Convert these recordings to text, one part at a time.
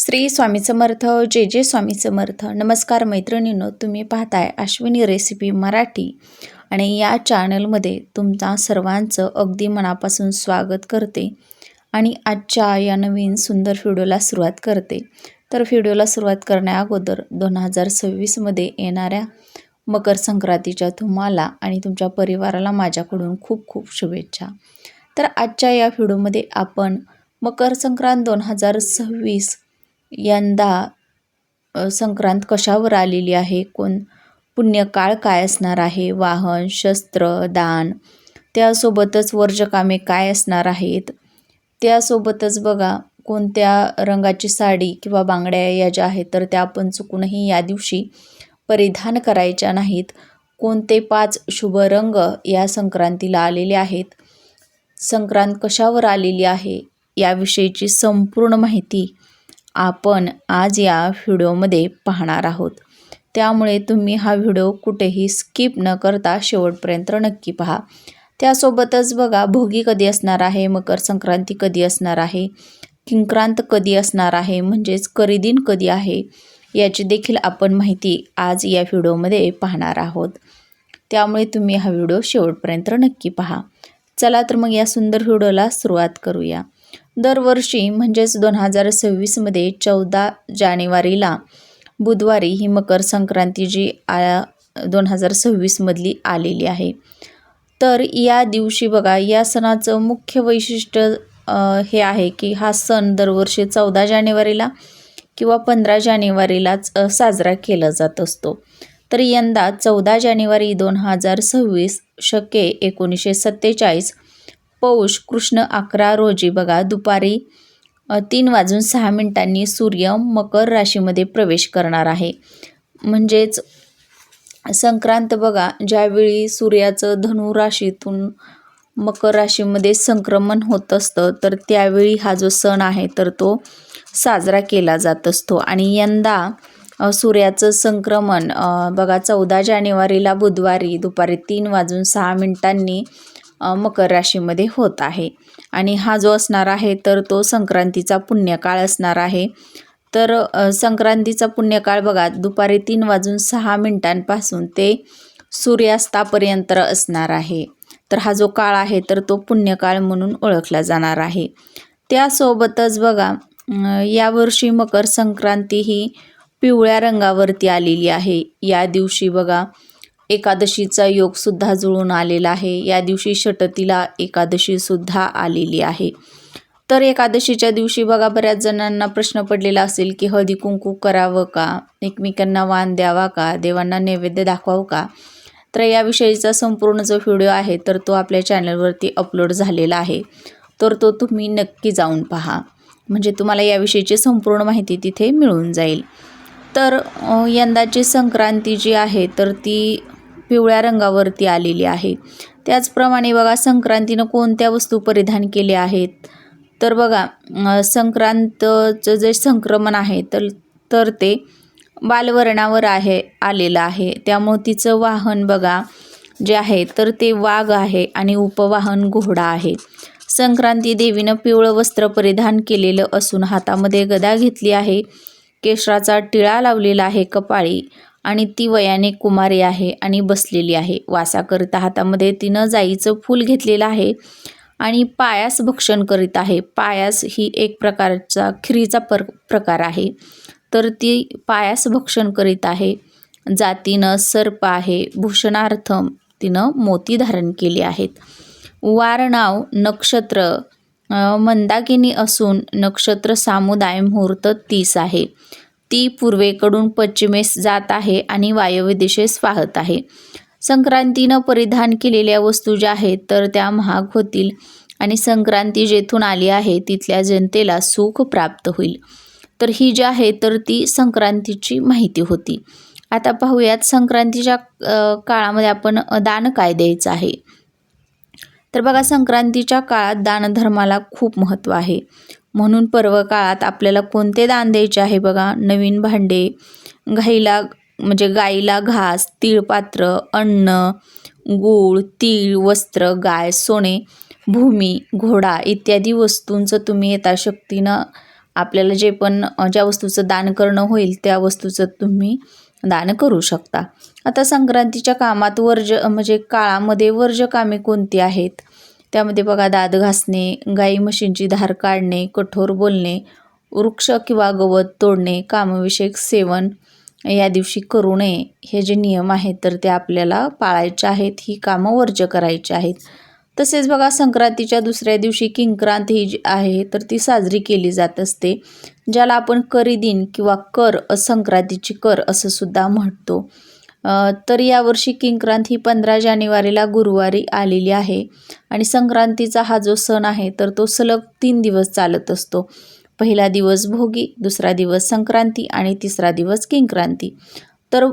श्री स्वामी समर्थ जे जे स्वामी समर्थ. नमस्कार मैत्रिणींनो तुम्ही पाहताय अश्विनी रेसिपी मराठी. आणि या चॅनलमध्ये तुमचा सर्वांचं अगदी मनापासून स्वागत करते. आणि आजच्या या नवीन सुंदर व्हिडिओला सुरुवात करते. तर व्हिडिओला सुरुवात करण्या अगोदर दोन हजार सव्वीसमध्ये येणाऱ्या मकर संक्रांतीच्या तुम्हाला आणि तुमच्या परिवाराला माझ्याकडून खूप खूप शुभेच्छा. तर आजच्या या व्हिडिओमध्ये आपण मकर संक्रांत दोन हजार सव्वीस यंदा संक्रांत कशावर आलेली आहे? कोण पुण्यकाळ काय असणार आहे? वाहन शस्त्र दान त्यासोबतच वर्जकामे काय असणार आहेत? त्यासोबतच बघा कोणत्या रंगाची साडी किंवा बांगड्या या ज्या आहेत तर त्या आपण चुकूनही या दिवशी परिधान करायच्या नाहीत. कोणते पाच शुभ रंग या संक्रांतीला आलेले आहेत? संक्रांत कशावर आलेली आहे? याविषयीची संपूर्ण माहिती आपण आज या व्हिडिओमध्ये पाहणार आहोत. त्यामुळे तुम्ही हा व्हिडिओ कुठेही स्किप न करता शेवटपर्यंत नक्की पहा. त्यासोबतच बघा भोगी कधी असणार आहे मकर संक्रांती कधी असणार आहे किंक्रांत कधी असणार आहे म्हणजेच करीदिन कधी आहे याची देखील आपण माहिती आज या व्हिडिओमध्ये पाहणार आहोत. त्यामुळे तुम्ही हा व्हिडिओ शेवटपर्यंत नक्की पहा. चला तर मग या सुंदर व्हिडिओला सुरुवात करूया. दरवर्षी म्हणजेच दोन हजार सव्वीसमध्ये चौदा जानेवारीला बुधवारी ही मकर संक्रांती जी आ दोन हजार सव्वीसमधली आलेली आहे. तर या दिवशी बघा या सणाचं मुख्य वैशिष्ट्य हे आहे की हा सण दरवर्षी चौदा जानेवारीला किंवा पंधरा जानेवारीलाच साजरा केला जात असतो. तर यंदा चौदा जानेवारी दोन हजार सव्वीस शके एकोणीसशे सत्तेचाळीस पौष कृष्ण अकरा रोजी बघा दुपारी तीन वाजून सहा मिनिटांनी सूर्य मकर राशीमध्ये प्रवेश करणार आहे. म्हणजेच संक्रांत बघा ज्यावेळी सूर्याचं धनु राशीतून मकर राशीमध्ये संक्रमण होत असतं तर त्यावेळी हा जो सण आहे तर तो साजरा केला जात असतो. आणि यंदा सूर्याचं संक्रमण बघा चौदा जानेवारीला बुधवारी दुपारी तीन वाजून सहा मिनिटांनी मकर राशीमध्ये होत आहे. आणि हा जो असणार आहे तर तो संक्रांतीचा पुण्यकाळ असणार आहे. तर संक्रांतीचा पुण्यकाळ बघा दुपारी तीन वाजून सहा मिनिटांपासून ते सूर्यास्तापर्यंत असणार आहे. तर हा जो काळ आहे तर तो पुण्यकाळ म्हणून ओळखला जाणार आहे. त्यासोबतच बघा यावर्षी मकर संक्रांती ही पिवळ्या रंगावरती आलेली आहे. या दिवशी बघा एकादशीचा योगसुद्धा जुळून आलेला आहे. या दिवशी षटतीला एकादशीसुद्धा आलेली आहे. तर एकादशीच्या दिवशी बघा बऱ्याच जणांना प्रश्न पडलेला असेल की हळदी कुंकू करावं का? एकमेकांना वाण द्यावा का? देवांना नैवेद्य दाखवावं का? तर याविषयीचा संपूर्ण जो व्हिडिओ आहे तर तो आपल्या चॅनलवरती अपलोड झालेला आहे. तर तो तुम्ही नक्की जाऊन पहा. म्हणजे तुम्हाला याविषयीची संपूर्ण माहिती तिथे मिळून जाईल. तर यंदाची संक्रांती जी आहे तर ती पिवळ्या रंगावरती आलेली आहे. त्याचप्रमाणे बघा संक्रांतीनं कोणत्या वस्तू परिधान केल्या आहेत? तर बघा संक्रांतचं जे संक्रमण आहे तर तर ते बालवर्णावर आहे आलेलं आहे. त्यामुळं तिचं वाहन बघा जे आहे तर ते वाघ आहे आणि उपवाहन घोडा आहे. संक्रांती देवीनं पिवळं वस्त्र परिधान केलेलं असून हातामध्ये गदा घेतली आहे. केशराचा टिळा लावलेला आहे कपाळी. आणि ती वयाने कुमारी आहे आणि बसलेली आहे. वासाकरिता हातामध्ये तिनं जाईचं फूल घेतलेलं आहे आणि पायास भक्षण करीत आहे. पायास ही एक प्रकारचा खिरीचा पर प्रकार आहे. तर ती पायास भक्षण करीत आहे. जातीनं सर्प आहे. भूषणार्थम तिनं मोती धारण केली आहेत. वार नाव नक्षत्र. मंदाकिनी असून नक्षत्र सामुदाय मुहूर्त तीस आहे. ती पूर्वेकडून पश्चिमेस जात आहे आणि वायव्य दिशेस वाहत आहे. संक्रांतीनं परिधान केलेल्या वस्तू ज्या आहेत तर त्या महाग होतील आणि संक्रांती जेथून आली आहे तिथल्या जनतेला सुख प्राप्त होईल. तर ही जी आहे तर ती संक्रांतीची माहिती होती. आता पाहूयात संक्रांतीच्या काळामध्ये आपण दान काय द्यायचं आहे? तर बघा संक्रांतीच्या काळात दानधर्माला खूप महत्त्व आहे. म्हणून पर्व काळात आपल्याला कोणते दान द्यायचे आहे बघा? नवीन भांडे गाईला म्हणजे गाईला घास तिळपात्र अन्न गूळ तीळ वस्त्र गाय सोने भूमी घोडा इत्यादी वस्तूंचं तुम्ही यथाशक्तीनं आपल्याला जे पण ज्या वस्तूचं दान करणं होईल त्या वस्तूचं तुम्ही दान करू शकता. आता संक्रांतीच्या कामात वर्ज म्हणजे काळामध्ये वर्ज कामे कोणती आहेत? त्यामध्ये बघा दात घासणे गाई म्हशींची धार काढणे कठोर बोलणे वृक्ष किंवा गवत तोडणे कामविषयक सेवन या दिवशी करू नये. हे जे नियम आहेत तर ते आपल्याला पाळायचे आहेत ही कामं वर्ज करायची आहेत. तसेच बघा संक्रांतीच्या दुसऱ्या दिवशी किंक्रांत ही जी आहे तर ती साजरी केली जात असते ज्याला आपण करी दिन किंवा कर संक्रांतीची कर असं सुद्धा म्हणतो. तर यावर्षी किंक्रांत ही पंधरा जानेवारीला गुरुवारी आलेली आहे. आणि संक्रांतीचा हा जो सण आहे तर तो सलग तीन दिवस चालत असतो. पहिला दिवस भोगी दुसरा दिवस संक्रांती आणि तिसरा दिवस किंक्रांती. तर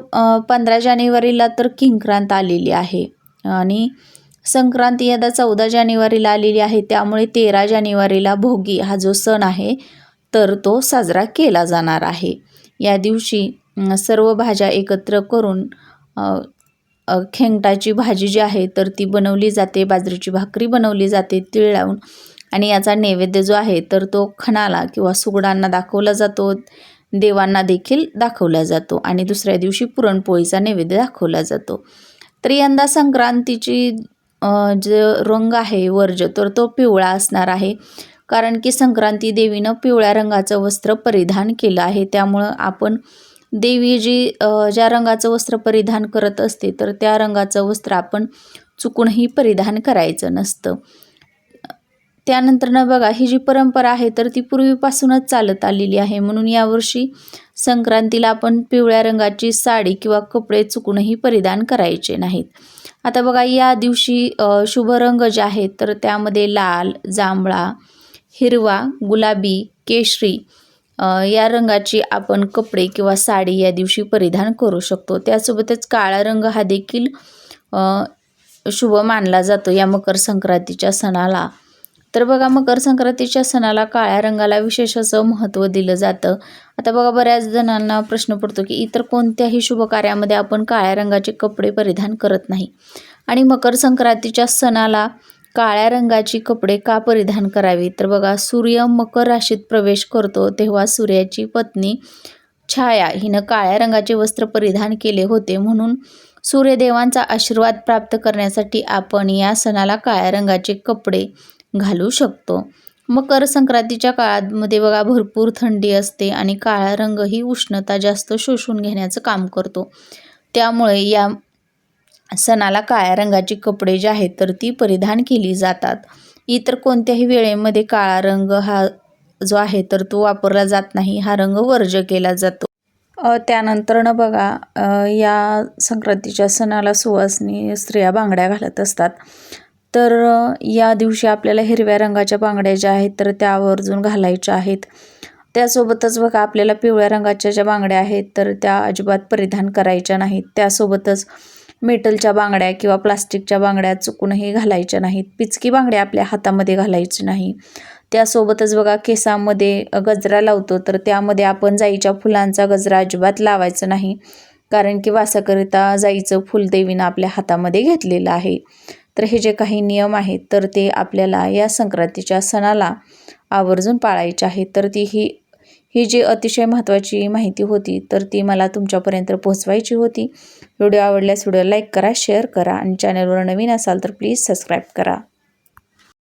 पंधरा जानेवारीला तर किंक्रांत आलेली आहे. आणि संक्रांती यदा चौदा जानेवारीला आलेली आहे त्यामुळे तेरा जानेवारीला भोगी हा जो सण आहे तर तो साजरा केला जाणार आहे. या दिवशी सर्व भाज्या एकत्र करून खेंगटाची भाजी जी आहे तर ती बनवली जाते बाजरीची भाकरी बनवली जाते तीळ लावून. आणि याचा नैवेद्य जो आहे तर तो खणाला किंवा सुगडांना दाखवला जातो देवांना देखील दाखवला जातो आणि दुसऱ्या दिवशी पुरणपोळीचा नैवेद्य दाखवला जातो. तर यंदा संक्रांतीची जे रंग आहे वर्ज तर तो पिवळा असणार आहे. कारण की संक्रांती देवीनं पिवळ्या रंगाचं वस्त्र परिधान केलं आहे. त्यामुळं आपण देवी जी ज्या रंगाचं वस्त्र परिधान करत असते तर त्या रंगाचं वस्त्र आपण चुकूनही परिधान करायचं नसतं. त्यानंतरनं बघा ही जी परंपरा आहे तर ती पूर्वीपासूनच चालत आलेली आहे. म्हणून यावर्षी संक्रांतीला आपण पिवळ्या रंगाची साडी किंवा कपडे चुकूनही परिधान करायचे नाहीत. आता बघा या दिवशी शुभ रंग जे आहेत तर त्यामध्ये लाल जांभळा हिरवा गुलाबी केशरी या रंगाची आपण कपडे किंवा साडी या दिवशी परिधान करू शकतो. त्यासोबतच काळा रंग हा देखील शुभ मानला जातो या मकर संक्रांतीच्या सणाला. तर बघा मकर संक्रांतीच्या सणाला काळ्या रंगाला विशेष असं महत्त्व दिलं जातं. आता बघा बऱ्याच जणांना प्रश्न पडतो की इतर कोणत्याही शुभ कार्यामध्ये आपण काळ्या रंगाचे कपडे परिधान करत नाही. आणि मकर संक्रांतीच्या सणाला काळ्या रंगाची कपडे का परिधान करावी? तर बघा सूर्य मकर राशीत प्रवेश करतो तेव्हा सूर्याची पत्नी छाया हिनं काळ्या रंगाचे वस्त्र परिधान केले होते. म्हणून सूर्यदेवांचा आशीर्वाद प्राप्त करण्यासाठी आपण या सणाला काळ्या रंगाचे कपडे घालू शकतो. मकर संक्रांतीच्या काळामध्ये बघा भरपूर थंडी असते आणि काळा रंग ही उष्णता जास्त शोषून घेण्याचं काम करतो. त्यामुळे या सणाला काळ्या रंगाची कपडे जे आहेत तर ती परिधान केली जातात. इतर कोणत्याही वेळेमध्ये काळा रंग हा जो आहे तर तो वापरला जात नाही. हा रंग वर्ज केला जातो. त्यानंतरनं बघा या संक्रांतीच्या सणाला सुवासनी स्त्रिया बांगड्या घालत असतात. तर या दिवशी आपल्याला हिरव्या रंगाच्या बांगड्या ज्या आहेत तर त्या आवर्जून घालायच्या आहेत. त्यासोबतच बघा आपल्याला पिवळ्या रंगाच्या ज्या बांगड्या आहेत तर त्या अजिबात परिधान करायच्या नाहीत. त्यासोबतच मेटलच्या बांगड्या किंवा प्लास्टिकच्या बांगड्या चुकूनही घालायच्या नाहीत. पिचकी बांगड्या आपल्या हातामध्ये घालायची नाही. त्यासोबतच बघा केसामध्ये गजरा लावतो तर त्यामध्ये आपण जाईच्या फुलांचा गजरा अजिबात लावायचा नाही कारण की वासाकरिता जाईचं फुल देवीनं आपल्या हातामध्ये घेतलेलं आहे. तर हे जे काही नियम आहेत तर ते आपल्याला या संक्रांतीच्या सणाला आवर्जून पाळायचे आहेत. तर ती ही ही जी अतिशय महत्त्वाची माहिती होती तर ती मला तुमच्यापर्यंत पोहोचवायची होती. व्हिडिओ आवडल्यास व्हिडिओ लाईक करा शेअर करा आणि चॅनलवर नवीन असाल तर प्लीज सबस्क्राईब करा.